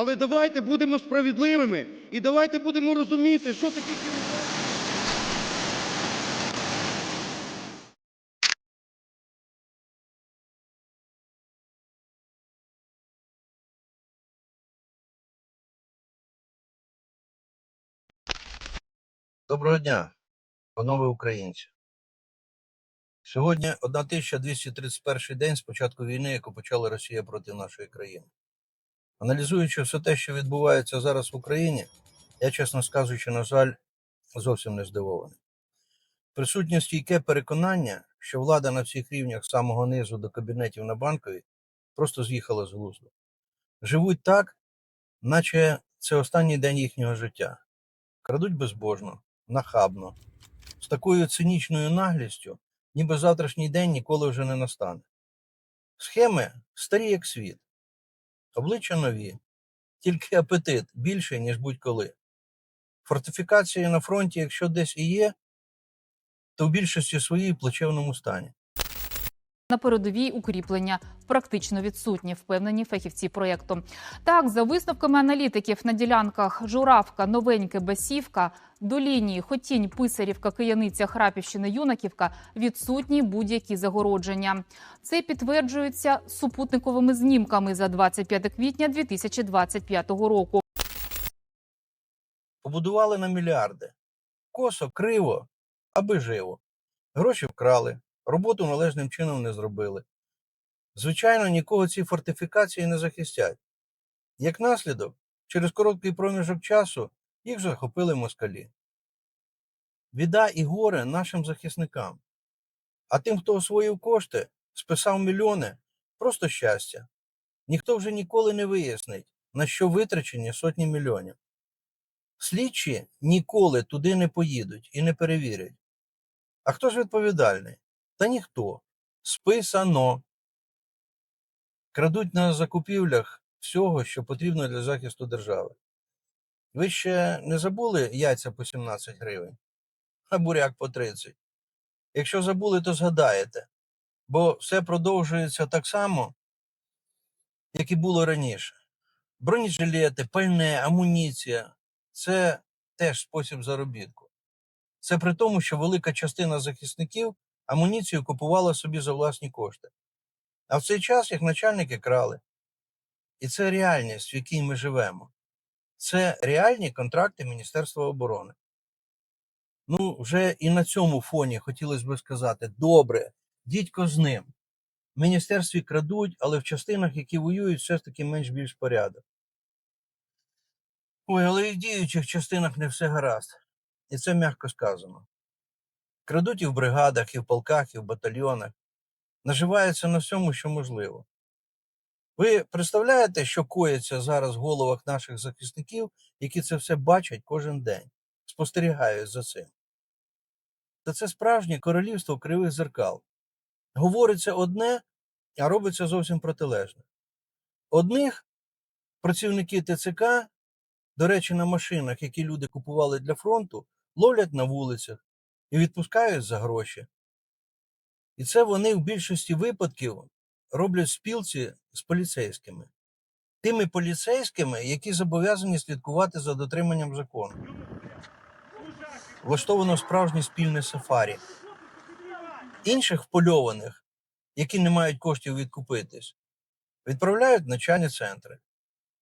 Але давайте будемо справедливими і давайте будемо розуміти, що таке. Доброго дня, панове українці. Сьогодні 1231 день з початку війни, яку почала Росія проти нашої країни. Аналізуючи все те, що відбувається зараз в Україні, я, чесно скажучи, на жаль, зовсім не здивований. Присутнє стійке переконання, що влада на всіх рівнях з самого низу до кабінетів на банковій просто з'їхала з глузду. Живуть так, наче це останній день їхнього життя. Крадуть безбожно, нахабно, з такою цинічною наглістю, ніби завтрашній день ніколи вже не настане. Схеми старі як світ, обличчя нові, тільки апетит більший, ніж будь-коли. Фортифікації на фронті, якщо десь і є, то в більшості своїй плачевному стані. На передовій укріплення практично відсутні, впевнені фахівці проєкту. Так, за висновками аналітиків на ділянках Журавка, Новеньке, Басівка до лінії Хотінь, Писарівка, Кияниця, Храпівщина, Юнаківка відсутні будь-які загородження. Це підтверджується супутниковими знімками за 25 квітня 2025 року. Побудували на мільярди. Косо, криво, аби живо. Гроші вкрали, роботу належним чином не зробили. Звичайно, нікого ці фортифікації не захистять. Як наслідок, через короткий проміжок часу їх захопили москалі. Біда і горе нашим захисникам. А тим, хто освоїв кошти, списав мільйони, просто щастя. Ніхто вже ніколи не вияснить, на що витрачені сотні мільйонів. Слідчі ніколи туди не поїдуть і не перевірять. А хто ж відповідальний? Та ніхто. Списано. Крадуть на закупівлях всього, що потрібно для захисту держави. Ви ще не забули яйця по 17 гривень, а буряк по 30. Якщо забули, то згадаєте, бо все продовжується так само, як і було раніше. Бронежилети, пальне, амуніція це теж спосіб заробітку. Це при тому, що велика частина захисників амуніцію купувала собі за власні кошти. А в цей час їх начальники крали. І це реальність, в якій ми живемо. Це реальні контракти Міністерства оборони. Ну, вже і на цьому фоні хотілося б сказати: добре, дідько з ним. В міністерстві крадуть, але в частинах, які воюють, все ж таки менш-більш порядок. Ой, але і в діючих частинах не все гаразд. І це м'яко сказано. Крадуть і в бригадах, і в полках, і в батальйонах. Наживаються на всьому, що можливо. Ви представляєте, що коїться зараз в головах наших захисників, які це все бачать кожен день, спостерігають за цим? Та це справжнє королівство кривих зеркал. Говориться одне, а робиться зовсім протилежне. Одних працівники ТЦК, до речі, на машинах, які люди купували для фронту, ловлять на вулицях і відпускають за гроші. І це вони в більшості випадків роблять спілці з поліцейськими. Тими поліцейськими, які зобов'язані слідкувати за дотриманням закону. Влаштовано справжнє спільне сафарі. Інших впольованих, які не мають коштів відкупитись, відправляють в навчальні центри,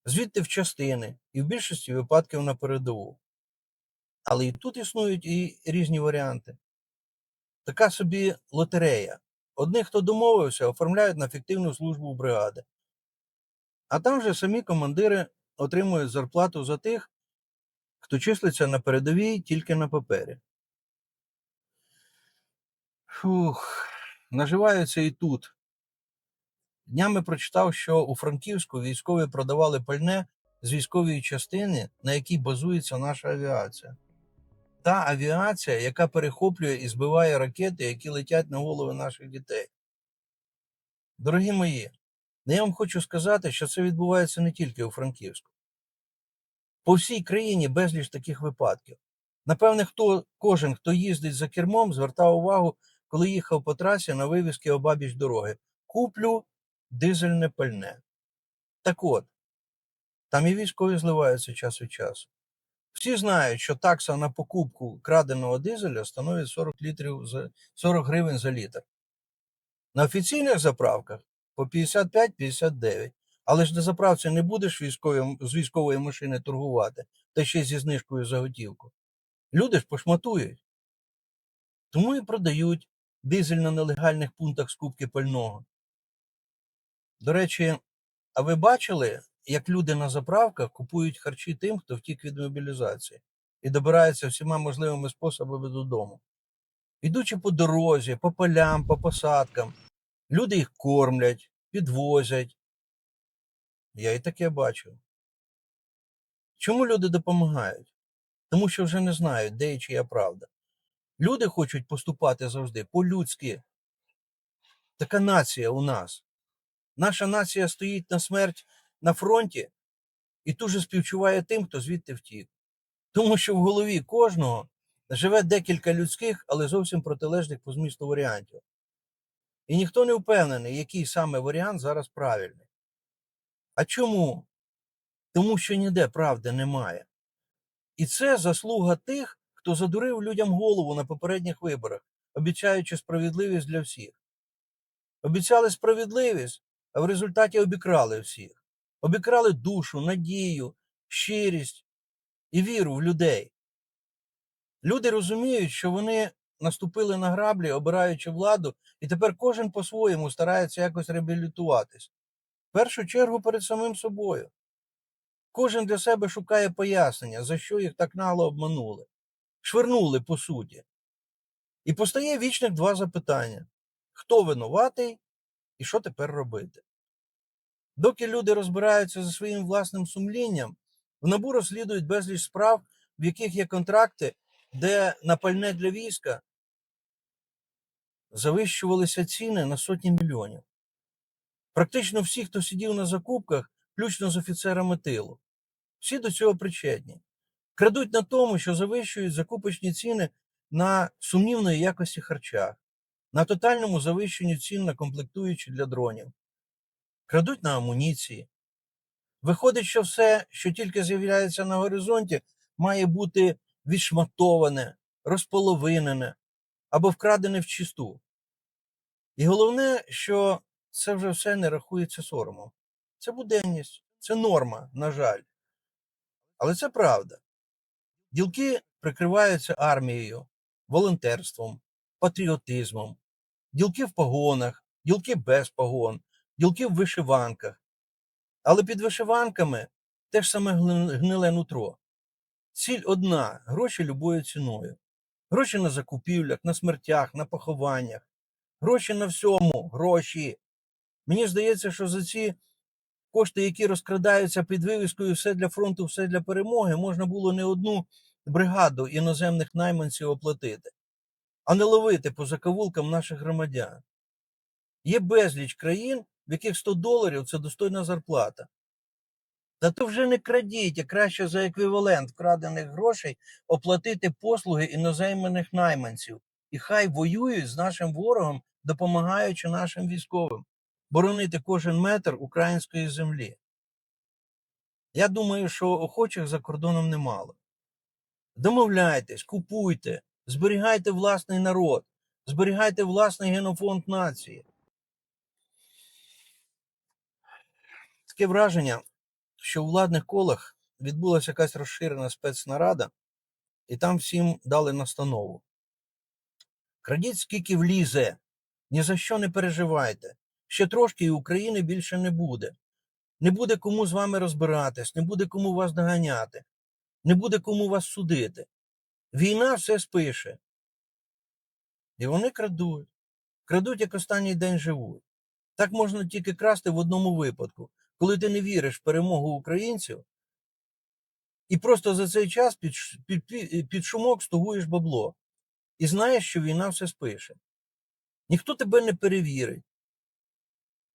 звідти в частини і в більшості випадків на передову. Але і тут існують і різні варіанти. Така собі лотерея. Одних, хто домовився, оформляють на фіктивну службу бригади. А там же самі командири отримують зарплату за тих, хто числиться на передовій тільки на папері. Фух, наживаються і тут. Днями прочитав, що у Франківську військові продавали пальне з військової частини, на якій базується наша авіація. Та авіація, яка перехоплює і збиває ракети, які летять на голови наших дітей. Дорогі мої, ну я вам хочу сказати, що це відбувається не тільки у Франківську. По всій країні безліч таких випадків. Напевне, хто, кожен, хто їздить за кермом, звертав увагу, коли їхав по трасі на вивіски обабіч дороги. Куплю дизельне пальне. Так от, Там і військові зливаються час від часу. Всі знають, що такса на покупку краденого дизеля становить 40, літрів за, 40 гривень за літр. На офіційних заправках по 55-59. Але ж на заправці не будеш військовим, з військової машини торгувати, та ще зі знижкою за готівку. Люди ж пошматують. Тому і продають дизель на нелегальних пунктах скупки пального. До речі, а ви бачили, як люди на заправках купують харчі тим, хто втік від мобілізації і добираються всіма можливими способами додому? Ідучи по дорозі, по полям, по посадкам, люди їх кормлять, підвозять. Я і таке бачив. Чому люди допомагають? Тому що вже не знають, де і чия правда. Люди хочуть поступати завжди по-людськи. Така нація у нас. Наша нація стоїть на смерть на фронті і дуже співчуває тим, хто звідти втік. Тому що в голові кожного живе декілька людських, але зовсім протилежних по змісту варіантів. І ніхто не впевнений, який саме варіант зараз правильний. А чому? Тому що ніде правди немає. І це заслуга тих, хто задурив людям голову на попередніх виборах, обіцяючи справедливість для всіх. Обіцяли справедливість, а в результаті обікрали всіх. Обікрали душу, надію, щирість і віру в людей. Люди розуміють, що вони наступили на граблі, обираючи владу, і тепер кожен по-своєму старається якось реабілітуватись. В першу чергу перед самим собою. Кожен для себе шукає пояснення, за що їх так нагло обманули, швирнули по суті. І постає вічних два запитання: хто винуватий і що тепер робити? Доки люди розбираються за своїм власним сумлінням, в набу розслідують безліч справ, в яких є контракти, де на пальне для війська завищувалися ціни на сотні мільйонів. Практично всі, хто сидів на закупках, включно з офіцерами тилу, всі до цього причетні. Крадуть на тому, що завищують закупочні ціни на сумнівної якості харчах, на тотальному завищенні цін на комплектуючі для дронів, крадуть на амуніції. Виходить, що все, що тільки з'являється на горизонті, має бути відшматоване, розполовинене або вкрадене в чисту. І головне, що це вже все не рахується соромом. Це буденність, це норма, на жаль. Але це правда. Ділки прикриваються армією, волонтерством, патріотизмом, ділки в погонах, ділки без погон, ділки в вишиванках. Але під вишиванками теж саме гниле нутро. Ціль одна гроші любою ціною. Гроші на закупівлях, на смертях, на похованнях. Гроші на всьому, гроші. Мені здається, що за ці кошти, які розкрадаються під вивіскою все для фронту, все для перемоги, можна було не одну бригаду іноземних найманців оплатити, а не ловити по закавулкам наших громадян. Є безліч країн, яких 100 доларів це достойна зарплата. Та то вже не крадіть, а краще за еквівалент вкрадених грошей оплатити послуги іноземних найманців. І хай воюють з нашим ворогом, допомагаючи нашим військовим боронити кожен метр української землі. Я думаю, що охочих за кордоном немало. Домовляйтесь, купуйте, зберігайте власний народ, зберігайте власний генофонд нації. Таке враження, що у владних колах відбулася якась розширена спецнарада, і там всім дали настанову. Крадіть скільки влізе, ні за що не переживайте. Ще трошки і України більше не буде. Не буде кому з вами розбиратись, не буде кому вас доганяти, не буде кому вас судити. Війна все спише. І вони крадуть. Крадуть, як останній день живуть. Так можна тільки красти в одному випадку, коли ти не віриш в перемогу українців, і просто за цей час під, під, під, під шумок стугуєш бабло. І знаєш, що війна все спише. Ніхто тебе не перевірить.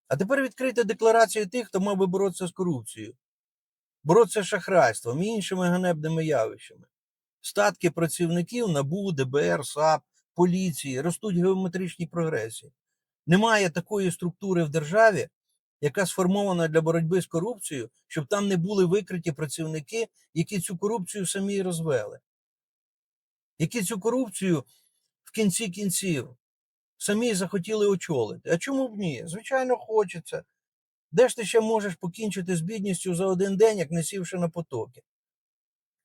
А тепер відкрийте декларацію тих, хто мав би боротися з корупцією, боротися з шахрайством і іншими ганебними явищами. Статки працівників НАБУ, ДБР, САП, поліції ростуть в геометричній прогресії. Немає такої структури в державі, яка сформована для боротьби з корупцією, щоб там не були викриті працівники, які цю корупцію самі розвели, які цю корупцію в кінці кінців самі захотіли очолити. А чому б ні? Звичайно, хочеться. Де ж ти ще можеш покінчити з бідністю за один день, як не сівши на потоки?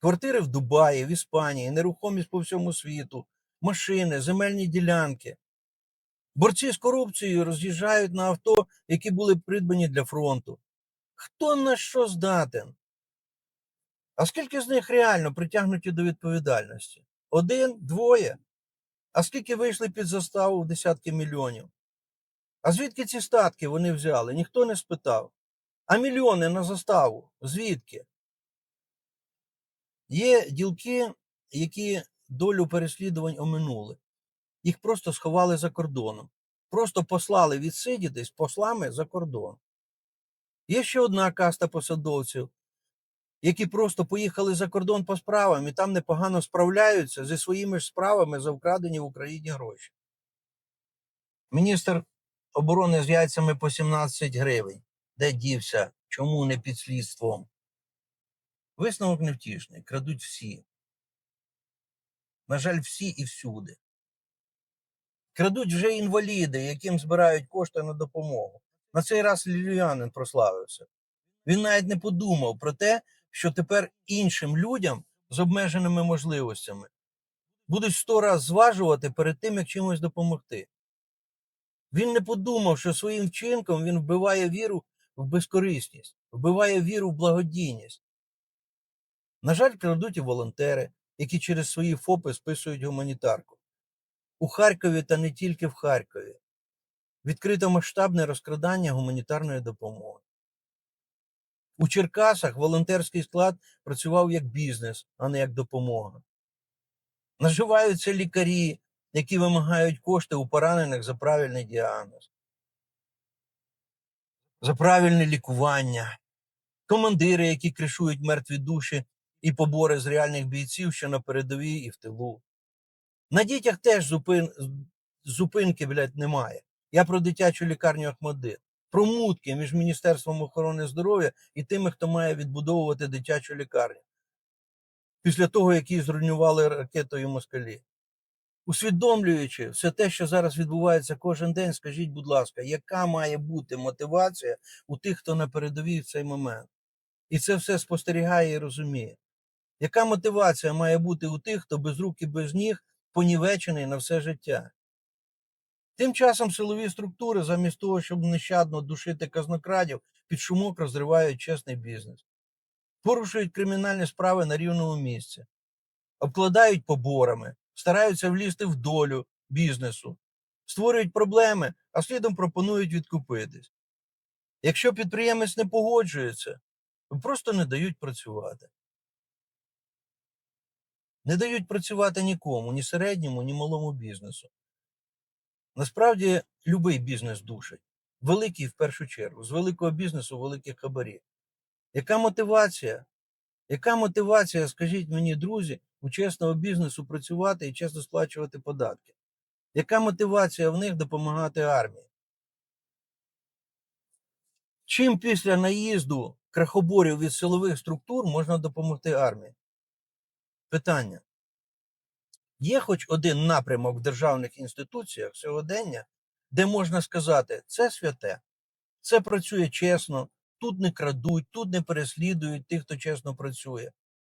Квартири в Дубаї, в Іспанії, нерухомість по всьому світу, машини, земельні ділянки. Борці з корупцією роз'їжджають на авто, які були придбані для фронту. Хто на що здатен? А скільки з них реально притягнуті до відповідальності? Один, двоє? А скільки вийшли під заставу в десятки мільйонів? А звідки ці статки вони взяли? Ніхто не спитав. А мільйони на заставу? Звідки? Є ділки, які долю переслідувань оминули. Їх просто сховали за кордоном. Просто послали відсидітись послами за кордон. Є ще одна каста посадовців, які просто поїхали за кордон по справам і там непогано справляються зі своїми ж справами за вкрадені в Україні гроші. Міністр оборони з яйцями по 17 гривень. Де дівся? Чому не під слідством? Висновок невтішний. Крадуть всі. На жаль, всі і всюди. Крадуть вже інваліди, яким збирають кошти на допомогу. На цей раз Лілюянин прославився. Він навіть не подумав про те, що тепер іншим людям з обмеженими можливостями будуть сто раз зважувати перед тим, як чимось допомогти. Він не подумав, що своїм вчинком він вбиває віру в безкорисність, вбиває віру в благодійність. На жаль, крадуть і волонтери, які через свої ФОПи списують гуманітарку. У Харкові та не тільки в Харкові. Відкрито масштабне розкрадання гуманітарної допомоги. У Черкасах волонтерський склад працював як бізнес, а не як допомога. Наживаються лікарі, які вимагають кошти у поранених за правильний діагноз, за правильне лікування, командири, які кришують мертві душі і побори з реальних бійців, що на передовій і в тилу. На дітях теж зупин... зупинки, блядь, немає. Я про дитячу лікарню Ахмадит, про мутки між Міністерством охорони здоров'я і тими, хто має відбудовувати дитячу лікарню. Після того, як її зруйнували ракетою москалі. Усвідомлюючи все те, що зараз відбувається кожен день, скажіть, будь ласка, яка має бути мотивація у тих, хто на передовій в цей момент? І це все спостерігає і розуміє. Яка мотивація має бути у тих, хто без рук і без ніг понівечений на все життя? Тим часом силові структури, замість того, щоб нещадно душити казнокрадів, під шумок розривають чесний бізнес, порушують кримінальні справи на рівному місці, обкладають поборами, стараються влізти в долю бізнесу, створюють проблеми, а слідом пропонують відкупитись. Якщо підприємець не погоджується, то просто не дають працювати. Не дають працювати нікому, ні середньому, ні малому бізнесу. Насправді, любий бізнес душить. Великий в першу чергу. З великого бізнесу великі хабарі. Яка мотивація? Яка мотивація, скажіть мені, друзі, у чесного бізнесу працювати і чесно сплачувати податки? Яка мотивація в них допомагати армії? Чим після наїзду крахоборів від силових структур можна допомогти армії? Питання. Є хоч один напрямок в державних інституціях сьогодення, де можна сказати, це святе, це працює чесно, тут не крадуть, тут не переслідують тих, хто чесно працює.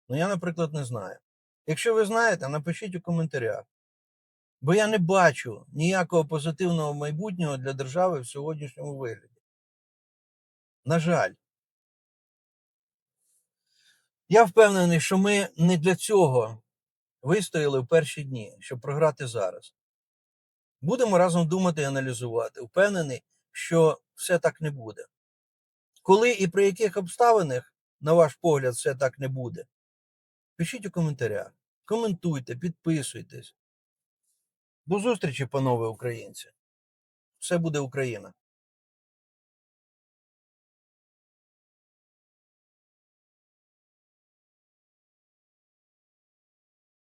Ну я, наприклад, не знаю. Якщо ви знаєте, напишіть у коментарях. Бо я не бачу ніякого позитивного майбутнього для держави в сьогоднішньому вигляді. На жаль, я впевнений, що ми не для цього вистояли в перші дні, щоб програти зараз. Будемо разом думати і аналізувати. Впевнений, що все так не буде. Коли і при яких обставинах, на ваш погляд, все так не буде, пишіть у коментарях, коментуйте, підписуйтесь. До зустрічі, панове українці. Все буде Україна.